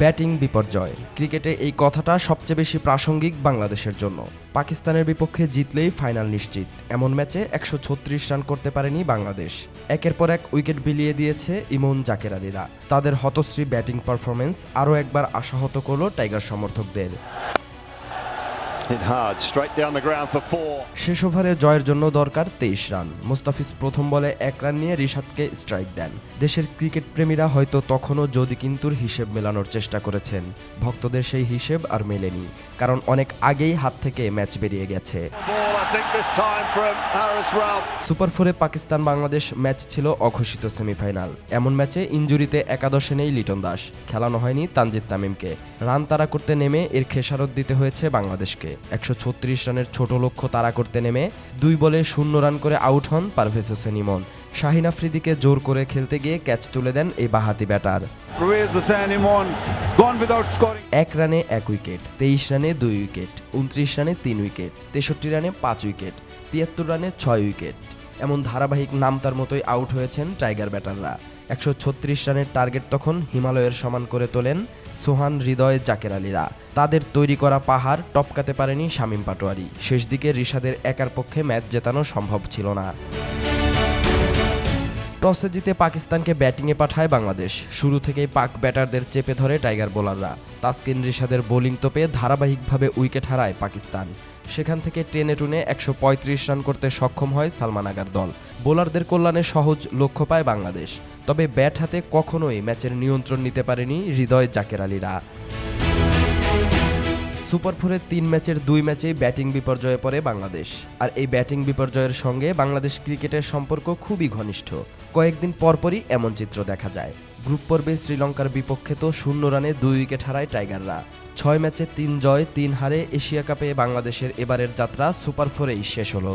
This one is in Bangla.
ব্যাটিং বিপর্যয়। ক্রিকেটে এই কথাটা সবচেয়ে বেশি প্রাসঙ্গিক বাংলাদেশের জন্য। পাকিস্তানের বিপক্ষে জিতলেই ফাইনাল নিশ্চিত। এমন ম্যাচে একশো ছত্রিশ রান করতে পারেনি বাংলাদেশ। একের পর এক উইকেট বিলিয়ে দিয়েছে ইমন জাকের আলীরা। তাদের হতশ্রী ব্যাটিং পারফরমেন্স আরও একবার আশাহত করল টাইগার সমর্থকদের। শেষ ওভারে জয়ের জন্য দরকার তেইশ রান। মুস্তাফিজ প্রথম বলে এক রান নিয়ে রিশাদকে স্ট্রাইক দেন। দেশের ক্রিকেট প্রেমীরা হয়তো তখনও যদি কিন্তুর হিসেব মেলানোর চেষ্টা করেছেন। ভক্তদের সেই হিসেব আর মেলেনি কারণ অনেক আগেই হাত থেকে ম্যাচ বেরিয়ে গেছে. সুপার ফোরে পাকিস্তান বাংলাদেশ ম্যাচ ছিল অঘোষিত সেমিফাইনাল। এমন ম্যাচে ইঞ্জুরিতে একাদশে নেই লিটন দাস। খেলানো হয়নি তানজিদ তামিমকে। রান তাড়া করতে নেমে এর খেসারত দিতে হয়েছে বাংলাদেশকে। একশো ছত্রিশ রানের ছোট লক্ষ্য তাড়া করতে নেমে দুই বলে শূন্য রান করে আউট হন পারভেজ হোসেন ইমন। শাহিন আফ্রিদিকে জোর করে খেলতে গিয়ে ক্যাচ তুলে দেন এই বাহাতি ব্যাটার. এক রানে এক উইকেট তেইশ রানে দুই উইকেট উনত্রিশ রানে তিন উইকেট তেষট্টি রানে পাঁচ উইকেট তিয়াত্তর রানে ছয় উইকেট। এমন ধারাবাহিক নামতার মতোই আউট হয়েছেন টাইগার ব্যাটাররা একশো ছত্রিশ রানের টার্গেট তখন হিমালয়ের সমান করে তোলেন সোহান হৃদয় জাকের আলীরা। তাদের তৈরি করা পাহাড় টপকাতে পারেনি শামীম পাটোয়ারি। শেষ দিকে রিশাদের একার পক্ষে ম্যাচ জেতানো সম্ভব ছিল না। টসে জিতে পাকিস্তানকে ব্যাটিংয়ে পাঠায় বাংলাদেশ। শুরু থেকেই পাক ব্যাটারদের চেপে ধরে টাইগার বোলাররা তাসকিন রিশাদের বোলিং তোপে ধারাবাহিকভাবে উইকেট হারায় পাকিস্তান। সেখান থেকে টেনে টুনে একশো পঁয়ত্রিশ রান করতে সক্ষম হয় সালমান আগার দল। বোলারদের কল্যাণে সহজ লক্ষ্য পায় বাংলাদেশ। তবে ব্যাট হাতে কখনোই ম্যাচের নিয়ন্ত্রণ নিতে পারেনি হৃদয় জাকের আলীরা। সুপার ফোরের তিন ম্যাচের দুই ম্যাচেই ব্যাটিং বিপর্যয়ে পড়ে বাংলাদেশ। আর এই ব্যাটিং বিপর্যয়ের সঙ্গে বাংলাদেশ ক্রিকেটের সম্পর্ক খুবই ঘনিষ্ঠ। কয়েকদিন পরপরই এমন চিত্র দেখা যায়। গ্রুপ পর্বে শ্রীলঙ্কার বিপক্ষে তো শূন্য রানে দুই উইকেট হারায় টাইগাররা। ছয় ম্যাচে তিন জয়, তিন হারে এশিয়া কাপে বাংলাদেশের এবারের যাত্রা সুপার ফোরেই শেষ হলো।